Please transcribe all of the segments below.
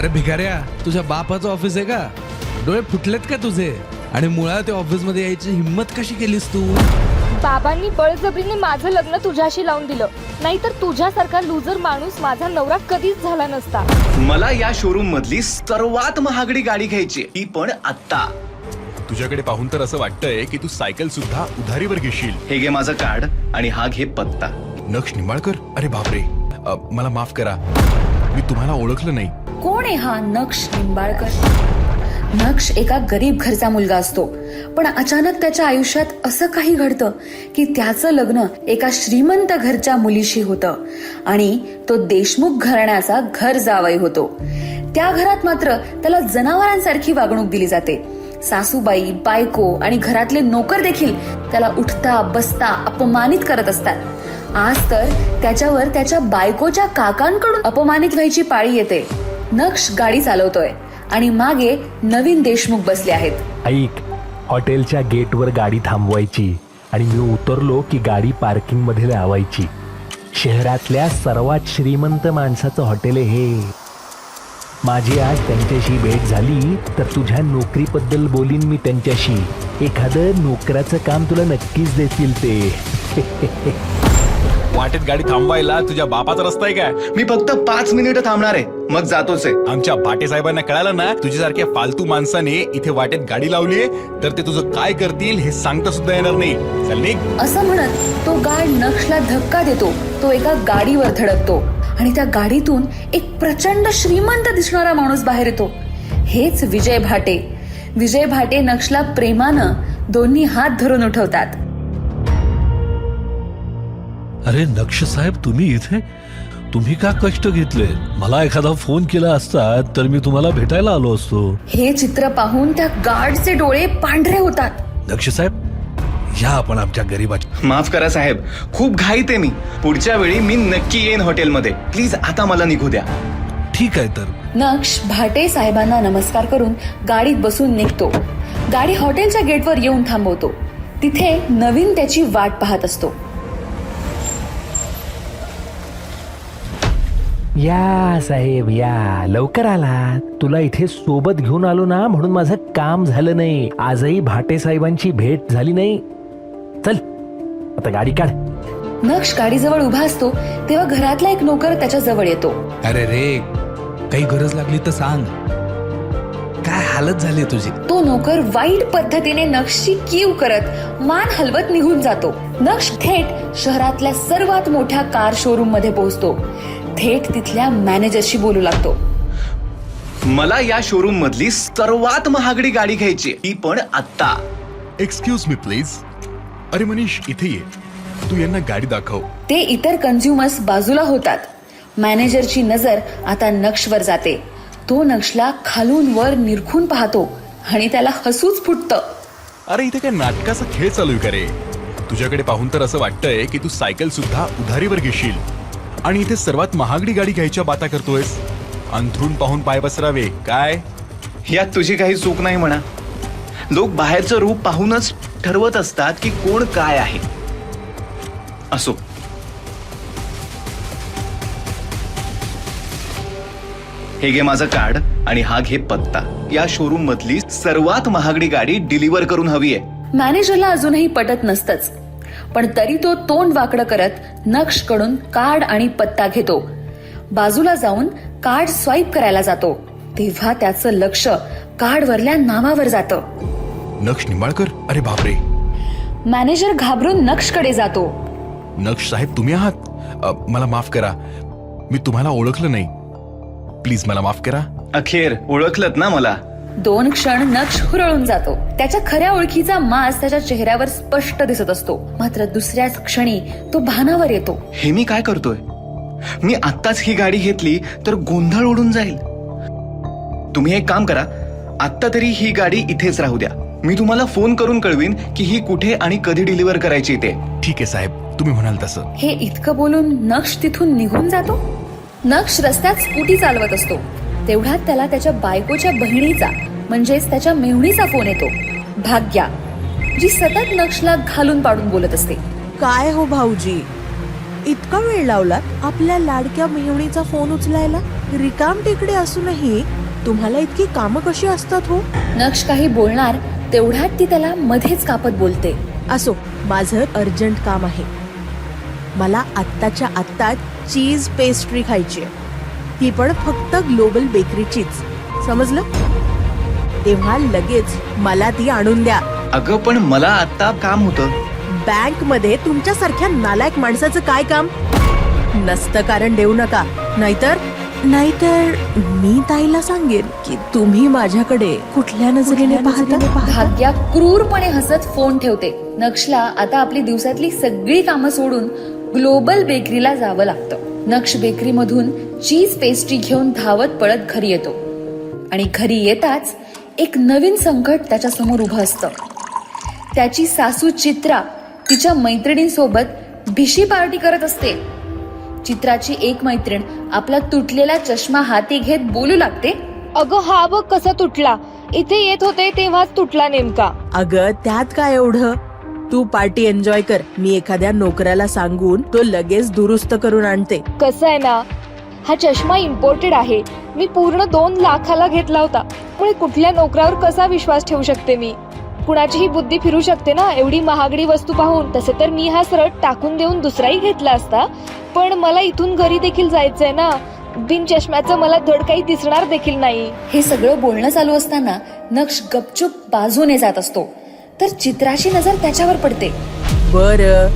अरे भिकाऱ्या तुझ्या बापाचं ऑफिस आहे का? डोळे फुटलेत का तुझे? आणि मुळात त्या ऑफिसमध्ये यायची हिंमत कशी केलीस तू? बाबांनी बळजबरीने माझं लग्न तुझ्याशी लावून दिलं. नाहीतर तुझ्यासारखा लुजर माणूस माझा नवरा कधीच झाला नसता. मला या शोरूम मधली सर्वात महागडी गाडी घ्यायची ती पण आत्ता. तुझ्याकडे पाहून तर असं वाटतंय की तू सायकल सुद्धा उधारीवर घेशील. हे घे माझं कार्ड आणि हा घे पत्ता. नक्ष निंबाळकर. अरे बापरे. अ, मला माफ करा. मी तुम्हाला ओळखलं नाही. कोण आहे हा नक्ष निंबाळकर? नक्ष एका गरीब घरचा मुलगा असतो. पण अचानक त्याच्या आयुष्यात असं काही घडतं की त्याचं लग्न एका श्रीमंत घरच्या मुलीशी होतं आणि तो देशमुख घराण्याचा घर जावई होतो. त्या घरात मात्र त्याला जनावरांसारखी वागणूक दिली जाते. सासूबाई बायको आणि घरातले नोकर देखील त्याला उठता बसता अपमानित करत असतात. आज तर त्याच्यावर त्याच्या बायकोच्या काकांकडून अपमानित व्हायची पाळी येते. नक्ष गाडी चालवतोय आणि मागे नवीन देशमुख बसले आहेत. ऐक हॉटेलच्या गेटवर गाडी थांबवायची आणि मी उतरलो की गाडी पार्किंगमध्ये लावायची. शहरातल्या सर्वात श्रीमंत माणसाचं हॉटेल आहे हे. माझी आज त्यांच्याशी भेट झाली तर तुझ्या नोकरीबद्दल बोलीन मी त्यांच्याशी. एखादं नोकराचं काम तुला नक्कीच देतील ते. वाटेत गाडी थांबवायला तुझ्या बापाचा रस्ता आहे काय? मी फक्त पाच मिनिटं थांबणार आहे. मग जातोच आहे आमच्या भाटे साहेबांना कळालं ना तुझ्यासारख्या फालतू माणसाने इथे वाटेत गाडी लावलीये तर ते तुझं काय करतील हे सांगता सुद्धा येणार नाही. चल निघ. असं म्हणत तो गाड नक्षला धक्का देतो. तो एका गाडीवर धडकतो आणि त्या गाडीतून एक प्रचंड श्रीमंत दिसणारा माणूस बाहेर येतो. हेच विजय भाटे. विजय भाटे नक्षला प्रेमानं दोन्ही हात धरून उठवतात. अरे नक्ष साहेब तुम्ही इथे? तुम्ही का कष्ट घेतले? मला एखादा फोन केला असता तर मी तुम्हाला भेटायला आलो असतो. हे चित्र पाहून त्या गार्डचे डोळे पांढरे होतात. नक्ष साहेब या आपण आमच्या गरीबाच्या माफ करा साहेब खूप घाईत आहे मी. पुढच्या वेळी मी नक्की येईन हॉटेलमध्ये. प्लीज आता मला निघू द्या. ठीक आहे तर. नक्ष भाटे साहेबांना नमस्कार करून गाडीत बसून निघतो. गाडी हॉटेलच्या गेटवर येऊन थांबवतो. तिथे नवीन त्याची वाट पाहत असतो. या साहेब या. लवकर आला तुला इथे सोबत घेऊन आलो ना म्हणून माझं काम झालं नाही. आजही भाटे साहेबांची भेट झाली नाही. चल आता गाडी काढ. नक्ष गाडीजवळ उभा असतो तेव्हा घरातला एक नोकर त्याच्याजवळ येतो. अरे रे काही गरज लागली तर सांग. काय हालत झाली तुझी? तो नोकर वाईट पद्धतीने नक्षची कीव करत मान हलवत निघून जातो. नक्ष थेट शहरातल्या सर्वात मोठ्या कार शोरूममध्ये पोहोचतो. थेट तिथल्या मॅनेजरशी बोलू लागतो. मला या शोरूम मधली सर्वात महागडी गाडी घ्यायची ती पण आत्ता. एक्सक्यूज मी प्लीज अरे मनीष इथे ये. तू यांना गाडी दाखव. ते इतर कन्झ्युमर्स बाजूला होतात. मॅनेजरची नजर आता नक्षवर जाते. तो नक्षला खालून वर निरखून पाहतो आणि त्याला हसूच फुटतं. अरे इथे काय नाटकाचा खेळ चालू आहे का रे? तुझ्याकडे पाहून तर असं वाटतंय की तू सायकल सुद्धा उधारीवर घेशील. आणि इथे सर्वात महागडी गाडी घ्यायच्या बाता करतोयस. अंथरून पाहून पाय बसरावे काय? यात तुझी काही चूक नाही म्हणा. लोक बाहेरचं रूप पाहूनच ठरवत असतात की कोण काय आहे. असो. हे घे माझं कार्ड आणि हा घे पत्ता. या शोरूम मधली सर्वात महागडी गाडी डिलिव्हर करून हवी आहे. मॅनेजरला अजूनही पटत नसतच. पण तरी तो तोंड वाकडं करत नक्षकडून कार्ड आणि पत्ता घेतो. बाजूला जाऊन कार्ड स्वाईप करायला जातो. तेव्हा त्याचं लक्ष कार्डवरल्या नावावर जातं. नक्ष निंबाळकर? अरे बापरे. मॅनेजर घाबरून नक्षकडे जातो. नक्ष साहेब तुम्ही आहात? अ, मला माफ करा. मी तुम्हाला ओळखलं नाही. प्लीज मला माफ करा. अखेर ओळखलत ना मला? दोन क्षण नक्ष हुरळून जातो. त्याच्या खऱ्या ओळखीचा मास त्याच्या चेहऱ्यावर स्पष्ट दिसत असतो. मात्र दुसऱ्याच क्षणी तो भानावर येतो. हे मी काय करतोय? मी आत्ताच ही गाडी घेतली तर गोंधळ उडून जाईल. तुम्ही एक काम करा. आत्ता तरी ही गाडी इथेच राहू द्या. मी तुम्हाला फोन करून कळवीन की ही कुठे आणि कधी डिलिव्हर करायची ते. ठीक आहे साहेब. तुम्ही म्हणाल तसं. हे इतकं बोलून नक्ष तिथून निघून जातो. नक्ष रस्त्यात स्कूटी चालवत असतो. तेवढ्यात त्याला त्याच्या बायकोच्या बहिणीचा म्हणजेच त्याच्या मेहुणीचा फोन येतो. भाग्या जी सतत नक्षला घालून पाडून बोलत असते. काय हो भाऊजी? इतका वेळ लावलात आपल्या लाडक्या मेहुणीचा फोन उचलायला? रिकाम टेकडे असूनही तुम्हाला इतकी कामं कशी असतात हो? नक्ष काही बोलणार तेवढ्यात ती त्याला मध्येच कापत बोलते. असो माझं अर्जंट काम आहे. मला आत्ताच्या आत्ता चीज पेस्ट्री खायची आहे. ती पण फक्त ग्लोबल बेकरीचीच. समजलं? तेव्हा लगेच मला ती आणून द्या. अगं पण मला आता काम होतं. बँकमध्ये तुमच्यासारख्या नालायक माणसाचं काय काम? नसतं कारण देऊ नका. नाहीतर? नाहीतर मी ताईला सांगेन की तुम्ही माझ्याकडे कुठल्या नजरेने पाहता? भाग्या क्रूरपणे हसत फोन ठेवते. नक्षला आता आपली दिवसातली सगळी कामं सोडून ग्लोबल बेकरीला जावं लागतं. नक्ष बेकरीमधून चीज पेस्ट्री घेऊन धावत पळत घरी येतो. आणि घरी येताच एक नवीन संकट त्याच्यासमोर उभं असतं. त्याची सासू चित्रा तिच्या मैत्रिणींसोबत भिशी पार्टी करत असते. चित्राची एक मैत्रीण आपला तुटलेला चष्मा हाती घेत बोलू लागते अगं हा बघ कसा तुटला. इथे येत होते तेव्हाच तुटला नेमका. अगं त्यात काय एवढं? तू पार्टी एन्जॉय कर. मी एखाद्या नोकऱ्याला सांगून तो लगेच दुरुस्त करून आणते. कसं आहे ना? हा चष्मा इम्पोर्टेड आहे. मी पूर्ण दोन लाखाला घेतला होता. मुळे कुठल्या नोकरावर कसा विश्वास ठेवू शकते मी? कुणाचीही बुद्धी फिरू शकते ना एवढी महागडी वस्तू पाहून. तसे तर मी हा सरळ टाकून देऊन दुसराही घेतला असता. पण मला इथून घरी देखील जायचंय ना. बिन चष्म्याचं मला धड काही दिसणार देखील नाही. हे सगळं बोलणं चालू असताना नक्ष गपचूप बाजूने जात असतो. तर चित्राची नजर त्याच्यावर पडते. बर.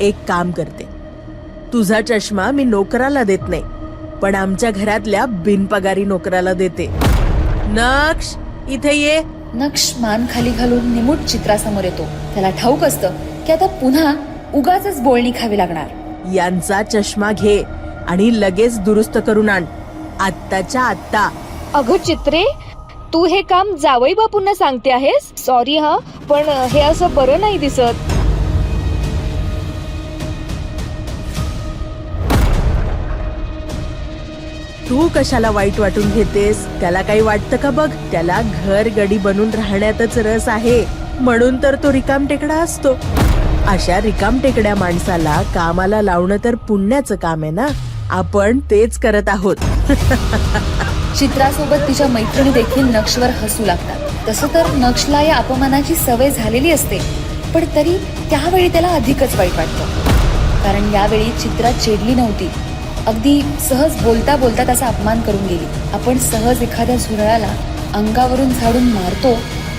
एक काम करते. तुझा चष्मा मी नोकराला देत नाही पण आमच्या घरातल्या बिनपगारी नोकराला देते. नक्ष इथे ये. नक्ष मान खाली घालून निमूट चित्रासमोर येतो. त्याला ठाऊक असतं की आता पुन्हा उगाच बोलणी खावी लागणार. यांचा चष्मा घे आणि लगेच दुरुस्त करून आण. आत्ताच्या आत्ता. अगं चित्रे तू हे काम जावई बापूंना सांगते आहेस? सॉरी हा पण हे असं बरं नाही दिसत. तू कशाला वाईट वाटून घेतेस? त्याला काही वाटतं का बघ? त्याला घर गडी बनून राहण्यातच रस आहे. म्हणून तर तो रिकाम टेकडा असतो. अशा रिकाम टेकड्या माणसाला कामाला लावणं तर पुण्याचं काम आहे ना? आपण तेच करत आहोत. चित्रासोबत तिच्या मैत्रिणी देखील नक्षवर हसू लागतात. तसं तर नक्षला या अपमानाची सवय झालेली असते. पण तरी त्यावेळी त्याला अधिकच वाईट वाटतं. कारण यावेळी चित्रा चिडली नव्हती. अगदी सहज बोलता बोलता त्याचा अपमान करून गेली. आपण सहज एखाद्या झुरळाला अंगावरून झाडून मारतो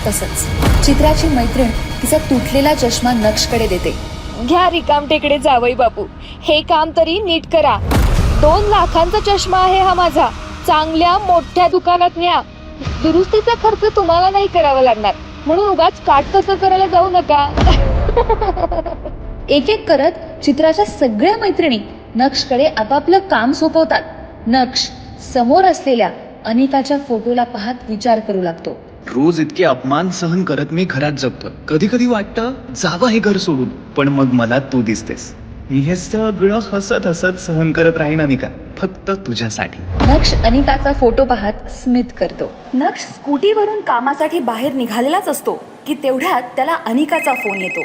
तसंच. चित्राची मैत्रीण तिचा तुटलेला चष्मा नक्षकडे देते. घ्या रिकाम टेकडे जावई बापू. हे काम तरी नीट करा. दोन लाखांचा चष्मा आहे हा माझा. चांगल्या मोठ्या दुकानात न्या. दुरुस्तीचा खर्च तुम्हाला नाही करावा लागणार. म्हणून उगाच काट कसं करायला जाऊ नका. एक एक करत चित्राच्या सगळ्या मैत्रिणी नक्षकडे आपापलं काम सोपवतात. नक्ष समोर असलेल्या अनिताच्या फोटोला पाहत विचार करू लागतो. रोज इतके अपमान सहन करत मी घरात जगतो कधी कधी वाटतं जावं हे घर सोडून. पण मग मला तू दिसतेस. मी हे सगळं हसत हसत सहन करत राहीन अनिका. फक्त तुझ्यासाठी. नक्ष अनिताचा फोटो पाहत स्मित करतो. नक्ष स्कूटीवरून कामासाठी बाहेर निघालेलाच असतो की तेवढ्यात त्याला अनिकाचा फोन येतो.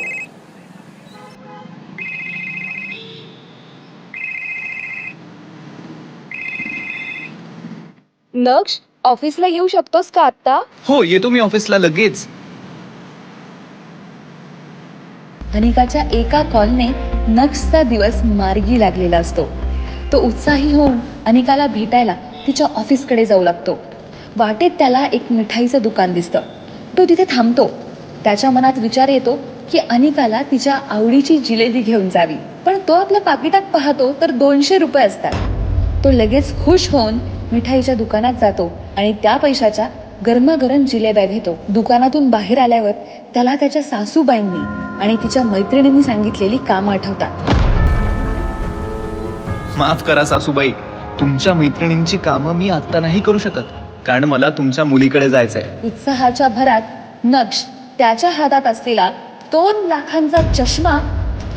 नक्ष ऑफिसला येऊ शकतोस का आता हो येतो मी ऑफिसला लगेच. अनिकाच्या एका कॉलने नक्षचा दिवस मार्गी लागलेला असतो. तो उत्साही होऊन अनिकाला भेटायला तिच्या ऑफिसकडे जाऊ लागतो. वाटेत त्याला एक मिठाईचं दुकान दिसतं. तो तिथे थांबतो. त्याच्या मनात विचार येतो की अनिकाला तिच्या आवडीची जिलेबी घेऊन जावी. पण तो आपल्या पाकिटात पाहतो तर दोनशे रुपये असतात. तो लगेच खुश होऊन मिठाईच्या दुकानात जातो आणि त्या पैशाच्या गरमागरम जिलेब्या घेतो. दुकानातून बाहेर आल्यावर त्याला त्याच्या सासूबाईंनी आणि तिच्या मैत्रिणींनी सांगितलेली कामं आठवतात. माफ करा सासूबाई तुमच्या मैत्रिणींची कामं मी आता नाही करू शकत कारण मला तुमच्या मुलीकडे जायचंय. उत्साहाच्या भरात नक्ष त्याच्या हातात असलेला दोन लाखांचा चष्मा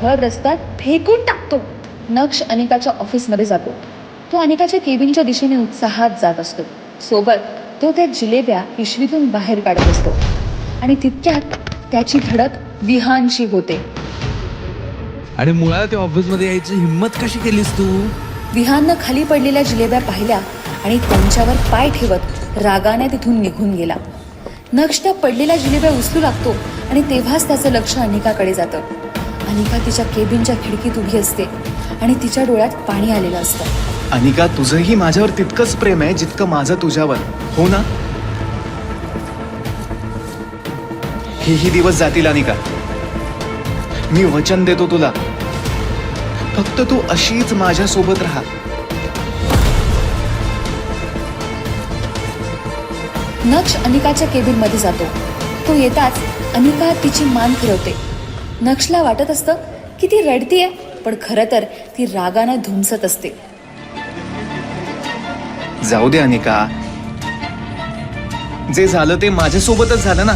भर रस्त्यात फेकून टाकतो. नक्ष अनिकाच्या ऑफिसमध्ये जातो. तो अनिकाच्या केबिनच्या दिशेने उत्साहात जात असतो. सोबत तो त्या जिलेब्या पिशवीतून बाहेर काढत असतो. आणि तितक्यात त्याची धडक विहानशी होते. आणि मुळात त्या ऑफिसमध्ये यायची हिंमत कशी केलीस तू? विहाननं खाली पडलेल्या जिलेब्या पाहिल्या आणि त्यांच्यावर पाय ठेवत रागाने तिथून निघून गेला. नक्ष त्या पडलेल्या जिलेब्या उचलू लागतो आणि तेव्हाच त्याचं लक्ष अनिकाकडे जातं. अनिका तिच्या केबिनच्या खिडकीत उभी असते आणि तिच्या डोळ्यात पाणी आलेलं असतं. अनिका तुझंही माझ्यावर तितकंच प्रेम आहे जितकं माझं तुझ्यावर. हो ना? हेही दिवस जातील अनिका. मी वचन देतो तुला. फक्त तू अशीच माझ्या सोबत राहा. नक्ष अनिकाच्या केबिनमध्ये जातो. तो येताच अनिका तिची मान फिरवते. नक्षला वाटत असतं की ती रडतीये पण खरं तर ती रागानं धुमसत असते. जाऊ दे अनिका. जे झालं ते माझ्यासोबतच झालं ना.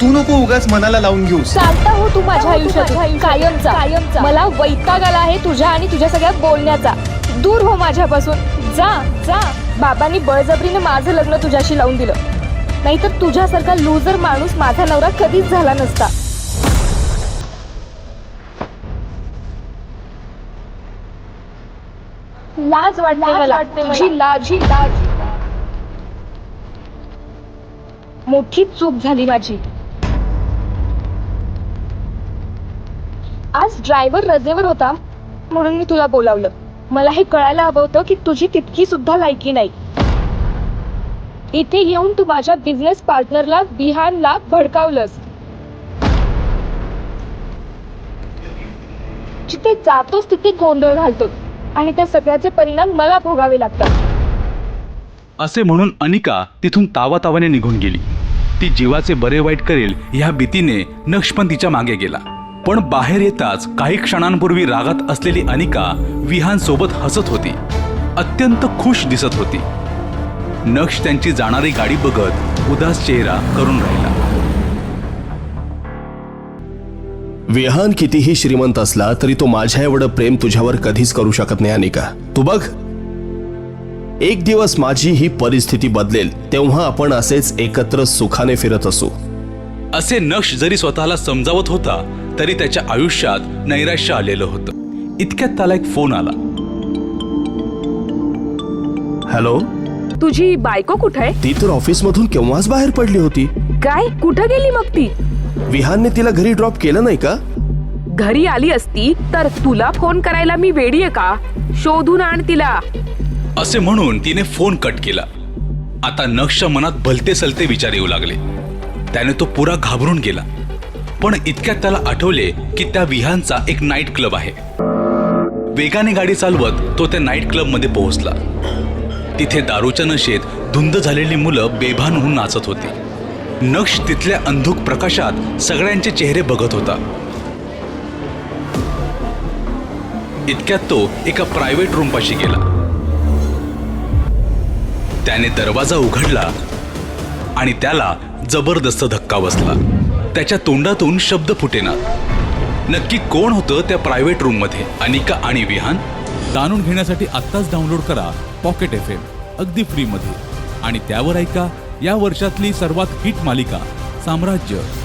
तू नको उगाच मनाला लावून घेऊस. चालता हो तू माझ्या आयुष्यात. कायमचा. कायमचा. मला वैताग आला आहे तुझ्या आणि तुझ्या सगळ्या बोलण्याचा. दूर हो माझ्यापासून. जा जा. बाबांनी बळजबरीने माझं लग्न तुझ्याशी लावून दिलं. नाहीतर तुझ्यासारखा लूजर माणूस माझा नवरा कधीच झाला नसता. लाज वाटते मला. तुझी लाज ही लाज. मोठी चूक झाली माझी. आज ड्रायव्हर रजेवर होता म्हणून मी तुला बोलावलं. मला हे कळायला हवं होतं की तुझी तितकी सुद्धा लायकी नाही. इथे येऊन तू माझ्या बिझनेस पार्टनरला बिहानला भडकावलंस. जिथे जातोस तिथे गोंधळ घालतो आणि त्या सगळ्याचे परिणाम मला भोगावे लागतात. असे म्हणून अनिका तिथून तावातावाने निघून गेली. ती जीवाचे बरे वाईट करेल ह्या भीतीने नक्ष पण तिच्यामागे गेला. पण बाहेर येताच काही क्षणांपूर्वी रागात असलेली अनिका विहान सोबत हसत होती. अत्यंत खुश दिसत होती. नक्ष त्यांची जाणारी गाडी बघत उदास चेहरा करून राहिला. विहान कितीही श्रीमंत असला तरी तो माझ्या एवढं प्रेम तुझ्यावर कधीच करू शकत नाही अनिका. तू बघ. एक दिवस माझी ही परिस्थिती बदलेल तेव्हा आपण असेच एकत्र सुखाने फिरत असू. असे नक्ष जरी स्वतःला समजावत होता तरी त्याच्या आयुष्यात नैराश्य आलेलं होतं. इतक्यात त्याला एक फोन आला. हॅलो? तुझी बायको कुठे आहे? ती तर ऑफिस मधून केव्हाच बाहेर पडली होती. काय? कुठं गेली मग ती? विहानने तिला घरी ड्रॉप केलं नाही का? घरी आली असती तर तुला फोन करायला मी वेडी आहे का? शोधून आण तिला. असे म्हणून तिने फोन कट केला. आता नक्षच्या मनात भलते सलते विचार येऊ लागले. त्याने तो पुरा घाबरून गेला. पण इतक्यात त्याला आठवले की त्या विहानचा एक नाईट क्लब आहे. वेगाने गाडी चालवत तो त्या नाईट क्लबमध्ये पोहोचला. तिथे दारूच्या नशेत धुंद झालेली मुलं बेभान होऊन नाचत होती. नक्ष तिथल्या अंधुक प्रकाशात सगळ्यांचे चेहरे बघत होता. इतक्यात तो एका प्रायव्हेट रूमपाशी गेला. त्याने दरवाजा उघडला आणि त्याला जबरदस्त धक्का बसला. त्याच्या तोंडातून शब्द फुटेना. नक्की कोण होतं त्या प्रायव्हेट रूममध्ये अनिका आणि विहान? जाणून घेण्यासाठी आत्ताच डाउनलोड करा पॉकेट एफ एम अगदी फ्रीमध्ये आणि त्यावर ऐका या वर्षातली सर्वात हिट मालिका साम्राज्य.